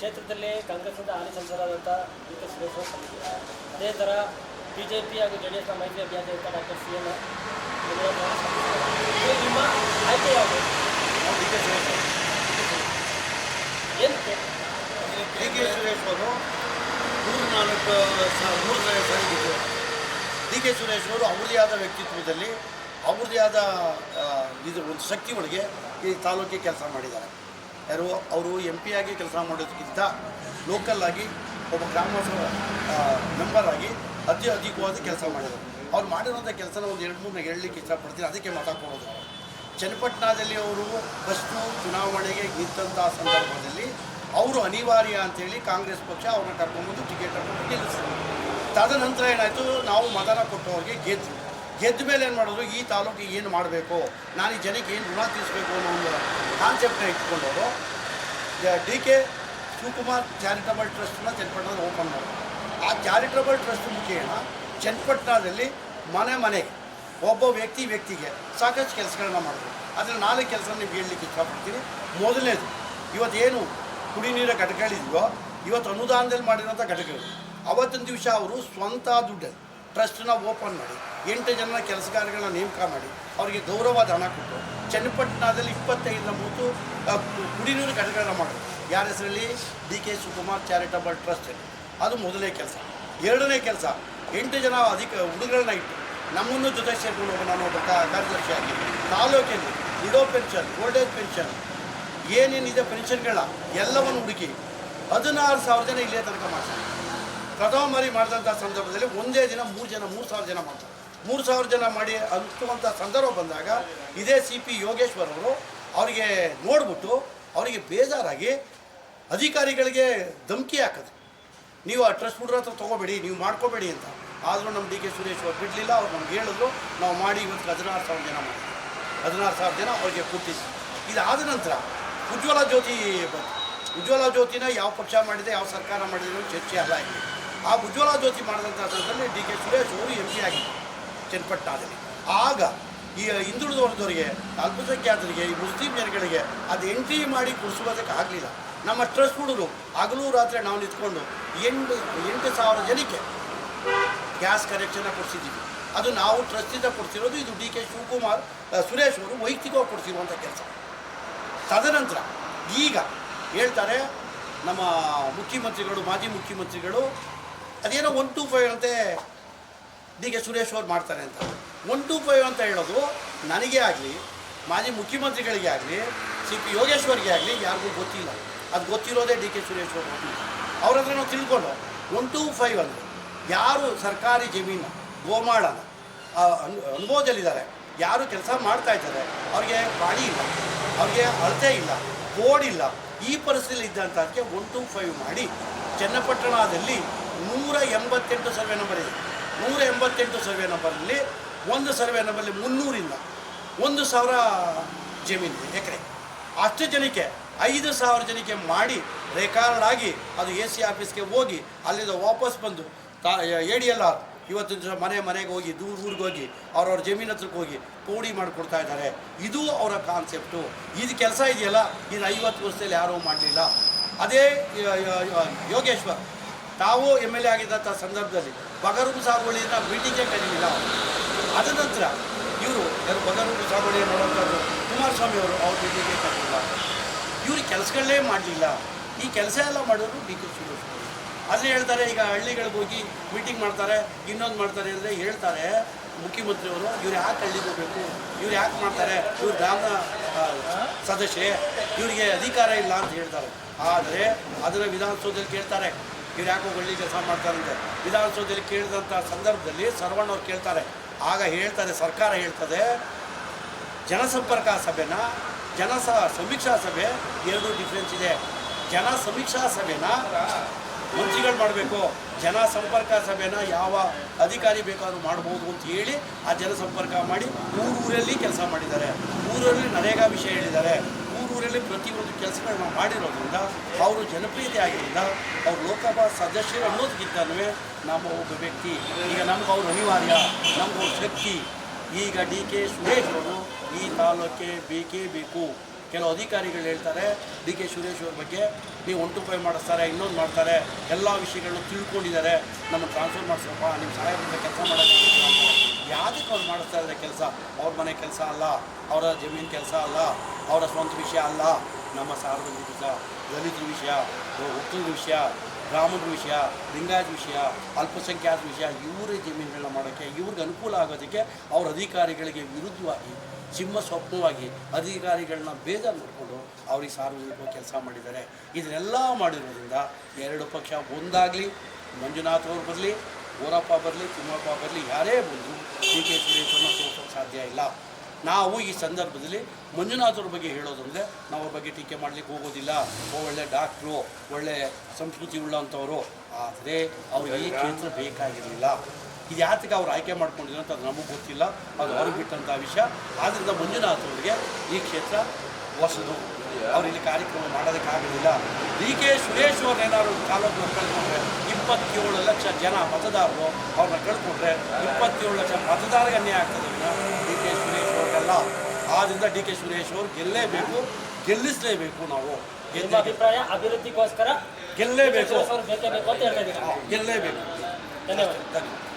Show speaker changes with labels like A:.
A: ಕ್ಷೇತ್ರದಲ್ಲಿ ಕಾಂಗ್ರೆಸ್ನಿಂದ ಹಾಲಿ ಸಂಸದರಾದಂಥ D K ಸುರೇಶ್ವರ ಅದೇ ಥರ ಬಿ ಜೆ ಪಿ ಹಾಗೂ ಜೆ ಡಿ ಎಸ್ನ ಮೈತ್ರಿ ಅಭ್ಯರ್ಥಿ ಅಂತ ಡಾಕ್ಟರ್ ಸಿ ಎನ್ ನಿಮ್ಮ ಆಯ್ಕೆ ಯಾವುದು?
B: ಡಿ ಕೆ ಸುರೇಶ್ ಅವರು.
A: ಏನಕ್ಕೆ
B: ಡಿ ಕೆ ಸುರೇಶ್ವರು ಮೂರು ನಾಲ್ಕು ಮೂರು ಡಿ ಕೆ ಸುರೇಶ್ವರು ಅವ್ರದೇ ಆದ ವ್ಯಕ್ತಿತ್ವದಲ್ಲಿ ಅವ್ರದೇ ಆದ ಇದು ಒಂದು ಶಕ್ತಿ ಒಳಗೆ ಈ ತಾಲೂಕಿಗೆ ಕೆಲಸ ಮಾಡಿದ್ದಾರೆ. ಯಾರು, ಅವರು ಎಂ ಪಿ ಆಗಿ ಕೆಲಸ ಮಾಡೋದಕ್ಕಿಂತ ಲೋಕಲ್ ಒಬ್ಬ ಗ್ರಾಮ ಮೆಂಬರ್ ಆಗಿ ಅತಿ ಅಧಿಕವಾದ ಕೆಲಸ ಮಾಡಿದರು. ಅವ್ರು ಮಾಡಿರೋಂಥ ಕೆಲಸನ ಒಂದು ಎರಡು ಮೂರು ಹೇಳಲಿಕ್ಕೆ ಇಷ್ಟಪಡ್ತೀನಿ. ಅದಕ್ಕೆ ಮಾತಾಡ್ಕೊಳ್ಳೋದು. ಚನ್ನಪಟ್ಟಣದಲ್ಲಿ ಅವರು ಫಸ್ಟು ಚುನಾವಣೆಗೆ ನಿಂತಹ ಸಂದರ್ಭದಲ್ಲಿ ಅವರು ಅನಿವಾರ್ಯ ಅಂತೇಳಿ ಕಾಂಗ್ರೆಸ್ ಪಕ್ಷ ಅವ್ರನ್ನ ಕರ್ಕೊಂಡ್ಬಂದು ಟಿಕೆಟ್ ಕೊಟ್ಟು ನಿಲ್ಲಿಸಿದ್ರು. ತದನಂತರ ಏನಾಯಿತು? ನಾವು ಮತನ ಕೊಟ್ಟವ್ರಿಗೆ ಗೆದ್ದು ಗೆದ್ದ ಮೇಲೆ ಏನು ಮಾಡೋದು ಈ ತಾಲೂಕಿಗೆ ಏನು ಮಾಡಬೇಕು? ನಾನು ಈ ಜನಕ್ಕೆ ಏನು ಋಣ ತೀರಿಸಬೇಕು ಅನ್ನೋ ಒಂದು ಕಾನ್ಸೆಪ್ಟ್ನ ಇಟ್ಕೊಂಡವರು. ಡಿ ಕೆ ಶಿವಕುಮಾರ್ ಚಾರಿಟಬಲ್ ಟ್ರಸ್ಟನ್ನ ಚನ್ನಪಟ್ಟಣದಲ್ಲಿ ಓಪನ್ ಮಾಡೋದು ಆ ಚಾರಿಟಬಲ್ ಟ್ರಸ್ಟ್ ಮುಖೇನ ಚನ್ನಪಟ್ಟಣದಲ್ಲಿ ಮನೆ ಮನೆಗೆ ಒಬ್ಬ ವ್ಯಕ್ತಿ ವ್ಯಕ್ತಿಗೆ ಸಾಕಷ್ಟು ಕೆಲಸಗಳನ್ನ ಮಾಡಿದ್ರು. ಅದರಲ್ಲಿ ನಾಲ್ಕು ಕೆಲಸ ನಿಮ್ಗೆ ಹೇಳಲಿಕ್ಕೆ ಇಷ್ಟಪಡ್ತೀನಿ. ಮೊದಲನೇದು, ಇವತ್ತೇನು ಕುಡಿ ನೀರ ಘಟಕಗಳಿದೆಯೋ ಇವತ್ತು ಅನುದಾನದಲ್ಲಿ ಮಾಡಿರೋಂಥ ಘಟಕಗಳು ಅವತ್ತಿನ ದಿವಸ ಅವರು ಸ್ವಂತ ದುಡ್ಡಲ್ಲಿ ಟ್ರಸ್ಟನ್ನ ಓಪನ್ ಮಾಡಿ, ಎಂಟು ಜನ ಕೆಲಸಗಾರಗಳನ್ನ ನೇಮಕ ಮಾಡಿ, ಅವರಿಗೆ ಗೌರವದ ಹಣ ಕೊಟ್ಟು, ಚನ್ನಪಟ್ಟಣದಲ್ಲಿ ಇಪ್ಪತ್ತೈದರ ಮೂವತ್ತು ಕುಡಿನೂರು ಘಟಕಗಳನ್ನು ಮಾಡೋದು ಯಾರ ಹೆಸರಲ್ಲಿ? D K Shivakumar charitable trust ಅದು ಮೊದಲನೇ ಕೆಲಸ. ಎರಡನೇ ಕೆಲಸ, ಎಂಟು ಜನ ಅಧಿಕ ಹುಡುಗರನ್ನ ಇಟ್ಟು, ನಮ್ಮನ್ನು ಜೊತೆ ಸೇರಿಕೊಂಡು ಹೋಗಿ ನಾನು ಒಬ್ಬ ಕಾರ್ಯದರ್ಶಿಯಾಗಿ ತಾಲೂಕಿನಲ್ಲಿ widow pension old age pension, ಏನೇನಿದೆ ಪೆನ್ಷನ್ಗಳ ಎಲ್ಲವನ್ನು ಹುಡುಕಿ, ಹದಿನಾರು ಸಾವಿರ ಜನ ಇಲ್ಲೇ ತನಕ ಮಾಡ್ತಾರೆ ಪ್ರಥಮ ಮಾಡಿದಂಥ ಸಂದರ್ಭದಲ್ಲಿ ಒಂದೇ ದಿನ, ಮೂರು ಜನ, ಮೂರು ಸಾವಿರ ಜನ ಮಾಡ್ತಾರೆ. ಮೂರು ಸಾವಿರ ಜನ ಮಾಡಿ ಅಂತುವಂಥ ಸಂದರ್ಭ ಬಂದಾಗ ಇದೇ ಸಿ ಪಿ ಯೋಗೇಶ್ವರ್ ಅವರು ಅವರಿಗೆ ನೋಡ್ಬಿಟ್ಟು ಅವರಿಗೆ ಬೇಜಾರಾಗಿ ಅಧಿಕಾರಿಗಳಿಗೆ ಧಮಕಿ ಹಾಕೋದು, ನೀವು ಆ ಟ್ರಸ್ಟ್ ಹುಡ್ರ ಹತ್ರ ತೊಗೋಬೇಡಿ, ನೀವು ಮಾಡ್ಕೋಬೇಡಿ ಅಂತ. ಆದರೂ ನಮ್ಮ ಡಿ ಕೆ ಸುರೇಶ್ ಅವರು ಬಿಡಲಿಲ್ಲ, ಅವ್ರು ನಮ್ಗೆ ಹೇಳಿದ್ರು, ನಾವು ಮಾಡಿ ಇವತ್ತು ಹದಿನಾರು ಸಾವಿರ ಜನ ಮಾಡ್ತೀವಿ. ಹದಿನಾರು ಸಾವಿರ ಜನ ಅವ್ರಿಗೆ ಕೊಟ್ಟಿದ್ವಿ. ಇದಾದ ನಂತರ ಉಜ್ವಲ ಜ್ಯೋತಿ ಬಂತು. ಉಜ್ವಲ ಜ್ಯೋತಿನ ಯಾವ ಪಕ್ಷ ಮಾಡಿದೆ, ಯಾವ ಸರ್ಕಾರ ಮಾಡಿದೆ ಚರ್ಚೆ ಅಲ್ಲ ಇಲ್ಲಿ ಆ ಉಜ್ವಲ ಜ್ಯೋತಿ ಮಾಡಿದಂಥ ಸಂದರ್ಭದಲ್ಲಿ ಡಿ ಕೆ ಸುರೇಶ್ ಅವರು ಎಂ ಪಿ ಆಗಿದ್ದರು ಚನ್ನಪಟ್ಟಣದಲ್ಲಿ ಆಗ ಈ ಹಿಂದುಳಿದ ವರ್ಗದವರಿಗೆ ಅಲ್ಪಸಂಖ್ಯಾತರಿಗೆ, ಈ ಮುಸ್ಲಿಂ ಜನಗಳಿಗೆ ಅದು ಎಂಟ್ರಿ ಮಾಡಿ ಕೊಡಿಸುವುದಕ್ಕೆ ಆಗಲಿಲ್ಲ. ನಮ್ಮ ಟ್ರಸ್ಟ್ ಹುಡುಗರು, ಹಗಲು ರಾತ್ರಿ ನಾವು ನಿಂತ್ಕೊಂಡು ಎಂಟು ಎಂಟು ಸಾವಿರ ಜನಕ್ಕೆ ಗ್ಯಾಸ್ ಕನೆಕ್ಷನ್ನ ಕೊಡಿಸಿದ್ದೀವಿ ಅದು ನಾವು ಟ್ರಸ್ಟಿಂದ ಕೊಡ್ತಿರೋದು ಇದು ಡಿ ಕೆ ಶಿವಕುಮಾರ್ ಸುರೇಶ್ ಅವರು ವೈಯಕ್ತಿಕವಾಗಿ ಕೊಡಿಸಿರುವಂಥ ಕೆಲಸ. ತದನಂತರ ಈಗ ಹೇಳ್ತಾರೆ ನಮ್ಮ ಮುಖ್ಯಮಂತ್ರಿಗಳು, ಮಾಜಿ ಮುಖ್ಯಮಂತ್ರಿಗಳು ಅದೇನೋ ಒನ್ ಟು ಫೈವ್ ಅಂತೆ ಡಿ ಕೆ ಸುರೇಶ್ ಅವ್ರು ಮಾಡ್ತಾರೆ ಅಂತ. ಒನ್ ಟು ಫೈವ್ ಅಂತ ಹೇಳೋದು ನನಗೆ ಆಗಲಿ, ಮಾಜಿ ಮುಖ್ಯಮಂತ್ರಿಗಳಿಗೆ ಆಗಲಿ, ಸಿ ಪಿ ಯೋಗೇಶ್ವರ್ಗೆ ಆಗಲಿ ಯಾರಿಗೂ ಗೊತ್ತಿಲ್ಲ. ಅದು ಗೊತ್ತಿರೋದೇ ಡಿ ಕೆ ಸುರೇಶ್ ಅವರು. ಅವ್ರ ಹತ್ರ ನಾವು ತಿಳ್ಕೊಂಡು ಒನ್ ಟು ಫೈವ್ ಅಂದರೆ ಯಾರು ಸರ್ಕಾರಿ ಜಮೀನು, ಗೋಮಾಳ ಅನುಭವದಲ್ಲಿದ್ದಾರೆ, ಯಾರು ಕೆಲಸ ಮಾಡ್ತಾ ಇದ್ದಾರೆ, ಅವ್ರಿಗೆ ಬಾಡಿ ಇಲ್ಲ, ಅವ್ರಿಗೆ ಅಳತೆ ಇಲ್ಲ, ಬೋರ್ಡ್ ಇಲ್ಲ, ಈ ಪರಿಸ್ಥಿತಿಯಲ್ಲಿ ಇದ್ದಂಥದಕ್ಕೆ ಒನ್ ಟು ಫೈವ್ ಮಾಡಿ, ಚನ್ನಪಟ್ಟಣದಲ್ಲಿ ನೂರ ಎಂಬತ್ತೆಂಟು ಸರ್ವೆ ನಂಬರ್ ಇದೆ. ನೂರ ಎಂಬತ್ತೆಂಟು ಸರ್ವೆ ನಂಬರಲ್ಲಿ ಒಂದು ಸರ್ವೆ ನಂಬರಲ್ಲಿ ಮುನ್ನೂರಿಂದ ಒಂದು ಸಾವಿರ ಜಮೀನು ಎಕರೆ. ಅಷ್ಟು ಜನಕ್ಕೆ, ಐದು ಸಾವಿರ ಜನಕ್ಕೆ ಮಾಡಿ ರೆಕಾರ್ಡ್ ಆಗಿ ಅದು ಎ ಸಿ ಆಫೀಸ್ಗೆ ಹೋಗಿ ಅಲ್ಲಿಂದ ವಾಪಸ್ ಬಂದು ತಾ ಎ ಡಿ ದಿವಸ ಮನೆ ಮನೆಗೆ ಹೋಗಿ, ದೂರ ಊರಿಗೆ ಹೋಗಿ, ಅವ್ರವ್ರ ಜಮೀನು ಹತ್ರಕ್ಕೆ ಹೋಗಿ ಪೌಡಿ ಮಾಡಿಕೊಡ್ತಾ ಇದ್ದಾರೆ. ಇದು ಅವರ ಕಾನ್ಸೆಪ್ಟು ಇದು ಕೆಲಸ ಇದೆಯಲ್ಲ? ಇದು ಐವತ್ತು ವರ್ಷದಲ್ಲಿ ಯಾರೂ ಮಾಡಲಿಲ್ಲ. ಅದೇ ಯೋಗೇಶ್ವರ್ ತಾವು ಎಂ ಎಲ್ ಎ ಆಗಿದ್ದಂಥ ಸಂದರ್ಭದಲ್ಲಿ ಬಗರು ಸಾಗುವಳಿಯನ್ನು ಮೀಟಿಂಗೇ ಕರೀಲಿಲ್ಲ. ಅದ ನಂತರ ಇವರು ಯಾರು ಬಗರು ಸಾಗುವಳಿ ನೋಡುವಂಥದ್ದು ಕುಮಾರಸ್ವಾಮಿ ಅವರು ಅವ್ರ ಮೀಟಿಂಗೇ ಕರೀಲಿಲ್ಲ. ಇವರು ಕೆಲಸಗಳೇ ಮಾಡಲಿಲ್ಲ. ಈ ಕೆಲಸ ಎಲ್ಲ ಮಾಡೋರು ಡಿ ಕೆ ಸುರೇಶ್ ಅಲ್ಲಿ ಹೇಳ್ತಾರೆ, ಈಗ ಹಳ್ಳಿಗಳಿಗೆ ಹೋಗಿ ಮೀಟಿಂಗ್ ಮಾಡ್ತಾರೆ, ಇನ್ನೊಂದು ಮಾಡ್ತಾರೆ ಅಂದರೆ ಹೇಳ್ತಾರೆ ಮುಖ್ಯಮಂತ್ರಿಯವರು, ಇವ್ರು ಯಾಕೆ ಹಳ್ಳಿಗೆ ಹೋಗಬೇಕು? ಇವ್ರು ಯಾಕೆ ಮಾಡ್ತಾರೆ? ಇವ್ರು ಗ್ರಾಮ ಸದಸ್ಯೆ, ಇವರಿಗೆ ಅಧಿಕಾರ ಇಲ್ಲ ಅಂತ ಹೇಳ್ತಾರೆ. ಆದರೆ ಅದನ್ನು ವಿಧಾನಸೌಧದಲ್ಲಿ ಕೇಳ್ತಾರೆ. ಇವ್ರು ಯಾಕೋ ಹಳ್ಳಿ ಕೆಲಸ ಮಾಡ್ತಾರಂತೆ. ವಿಧಾನಸೌಧದಲ್ಲಿ ಕೇಳಿದಂಥ ಸಂದರ್ಭದಲ್ಲಿ ಸರ್ವಣ್ಣವ್ರು ಕೇಳ್ತಾರೆ. ಆಗ ಹೇಳ್ತಾರೆ, ಸರ್ಕಾರ ಹೇಳ್ತದೆ, ಜನಸಂಪರ್ಕ ಸಭೆನ, ಜನ ಸಮೀಕ್ಷಾ ಸಭೆ, ಎರಡು ಡಿಫ್ರೆನ್ಸ್ ಇದೆ. ಜನ ಸಮೀಕ್ಷಾ ಸಭೆನ ಮಂತ್ರಿಗಳು ಮಾಡಬೇಕು. ಜನ ಸಂಪರ್ಕ ಸಭೆನ ಯಾವ ಅಧಿಕಾರಿ ಬೇಕಾದರೂ ಮಾಡ್ಬೋದು ಅಂತ ಹೇಳಿ ಆ ಜನಸಂಪರ್ಕ ಮಾಡಿ ಊರೂರಲ್ಲಿ ಕೆಲಸ ಮಾಡಿದ್ದಾರೆ. ಊರಲ್ಲಿ ನರೇಗಾ ವಿಷಯ ಹೇಳಿದ್ದಾರೆ. ಊರೂರಲ್ಲಿ ಪ್ರತಿಯೊಂದು ಕೆಲಸಗಳನ್ನ ಮಾಡಿರೋದ್ರಿಂದ ಅವರು ಜನಪ್ರಿಯತೆ ಆಗಿರೋದ್ರಿಂದ ಅವ್ರು ಲೋಕಸಭಾ ಸದಸ್ಯರು ಅನ್ನೋದಕ್ಕಿಂತನೂ ನಮ್ಮ ಒಬ್ಬ ವ್ಯಕ್ತಿ, ಈಗ ನಮ್ಗೆ ಅವ್ರು ಅನಿವಾರ್ಯ, ನಮ್ಗೆ ಅವ್ರ ಶಕ್ತಿ. ಈಗ ಡಿ ಕೆ ಸುರೇಶ್ ಅವರು ಈ ತಾಲೂಕೆ ಬೇಕೇ ಬೇಕು. ಕೆಲವು ಅಧಿಕಾರಿಗಳು ಹೇಳ್ತಾರೆ, ಡಿ ಕೆ ಸುರೇಶ್ ಅವ್ರ ಬಗ್ಗೆ ನೀವು ಒನ್ ಟು ಫೈವ್ ಮಾಡಿಸ್ತಾರೆ, ಇನ್ನೊಂದು ಮಾಡ್ತಾರೆ, ಎಲ್ಲ ವಿಷಯಗಳನ್ನು ತಿಳ್ಕೊಂಡಿದ್ದಾರೆ. ನಮ್ಮ ಟ್ರಾನ್ಸ್ಫರ್ ಮಾಡಿಸ್ರಪ್ಪ ನಿಮ್ಮ ಸಹಾಯದಿಂದ ಕೆಲಸ ಅವ್ರು ಮಾಡಿಸ್ತಾ ಇದ್ದಾರೆ ಕೆಲಸ. ಅವ್ರ ಮನೆ ಕೆಲಸ ಅಲ್ಲ, ಅವರ ಜಮೀನು ಕೆಲಸ ಅಲ್ಲ, ಅವರ ಸ್ವಂತ ವಿಷಯ ಅಲ್ಲ. ನಮ್ಮ ಸಾರ್ವಜನಿಕ ದಲಿತರ ವಿಷಯ ಹುಟ್ಟಿನ ವಿಷಯ, ಬ್ರಾಹ್ಮಣರ ವಿಷಯ, ಲಿಂಗಾಯತ ವಿಷಯ ಅಲ್ಪಸಂಖ್ಯಾತ ವಿಷಯ, ಇವರೇ ಜಮೀನುಗಳನ್ನ ಮಾಡೋಕ್ಕೆ ಇವ್ರಿಗೆ ಅನುಕೂಲ ಆಗೋದಕ್ಕೆ ಅವ್ರ ಅಧಿಕಾರಿಗಳಿಗೆ ವಿರುದ್ಧವಾಗಿ, ಸಿಂಹ ಸ್ವಪ್ನವಾಗಿ ಅಧಿಕಾರಿಗಳನ್ನ ಬೇಜಾರು ಮಾಡಿಕೊಂಡು ಅವ್ರಿಗೆ ಸಾರ್ವಜನಿಕ ಕೆಲಸ ಮಾಡಿದ್ದಾರೆ. ಇದನ್ನೆಲ್ಲ ಮಾಡಿರೋದ್ರಿಂದ ಎರಡು ಪಕ್ಷ ಒಂದಾಗಲಿ, ಮಂಜುನಾಥ್ ಅವರು ಬರಲಿ ಓರಪ್ಪ ಬರಲಿ, ತಿಮ್ಮಪ್ಪ ಬರಲಿ, ಯಾರೇ ಬಂದರೂ ಡಿ ಕೆ ಸುರೇಶನ್ನು ಸೋಸೋಕ್ಕೆ ಸಾಧ್ಯ ಇಲ್ಲ. ನಾವು ಈ ಸಂದರ್ಭದಲ್ಲಿ ಮಂಜುನಾಥರ ಬಗ್ಗೆ ಹೇಳೋದಂದರೆ ನಾವು ಬಗ್ಗೆ ಟೀಕೆ ಮಾಡಲಿಕ್ಕೆ ಹೋಗೋದಿಲ್ಲ. ಒಳ್ಳೆ ಡಾಕ್ಟ್ರು, ಒಳ್ಳೆ ಸಂಸ್ಕೃತಿ ಉಳ್ಳಂಥವ್ರು. ಆದರೆ ಅವ್ರಿಗೆ ಈ ಕ್ಷೇತ್ರ ಬೇಕಾಗಿರಲಿಲ್ಲ. ಇದು ಯಾತಕ್ಕೆ ಅವ್ರು ಆಯ್ಕೆ ಮಾಡ್ಕೊಂಡಿದ್ರು ಅಂತ ಅದು ನಮಗೆ ಗೊತ್ತಿಲ್ಲ. ಅದು ಅವ್ರಿಗೆ ಬಿಟ್ಟಂಥ ವಿಷಯ. ಆದ್ದರಿಂದ ಮಂಜುನಾಥ್ ಅವರಿಗೆ ಈ ಕ್ಷೇತ್ರ ಹೊಸದು. ಅವ್ರು ಕಾರ್ಯಕ್ರಮ ಮಾಡೋದಕ್ಕಾಗಲಿಲ್ಲ ಡಿ ಕೆ ಸುರೇಶ್ ಅವ್ರು ಏನಾದ್ರು ತಾಲೂಕು ಕಳ್ಕೊಂಡ್ರೆ ಇಪ್ಪತ್ತೇಳು ಲಕ್ಷ ಜನ ಮತದಾರರು ಅವ್ರನ್ನ ಕಳ್ಕೊಂಡ್ರೆ ಇಪ್ಪತ್ತೇಳು ಲಕ್ಷ ಮತದಾರರಿಗೆ ಅನ್ಯಾಯ ಆಗ್ತದೆ ಡಿ ಕೆ ಸುರೇಶ್ ಅವ್ರಿಗೆಲ್ಲ. ಆದ್ದರಿಂದ ಡಿ ಕೆ ಸುರೇಶ್ ಅವರು ಗೆಲ್ಲೇಬೇಕು ಗೆಲ್ಲಿಸಲೇಬೇಕು ನಾವು.
A: ನಿಮ್ಮ ಅಭಿಪ್ರಾಯ ಅಭಿವೃದ್ಧಿಗೋಸ್ಕರ
B: ಗೆಲ್ಲೇಬೇಕು. ಗೆಲ್ಲೇಬೇಕು.
A: ಧನ್ಯವಾದ.
B: ಧನ್ಯವಾದ.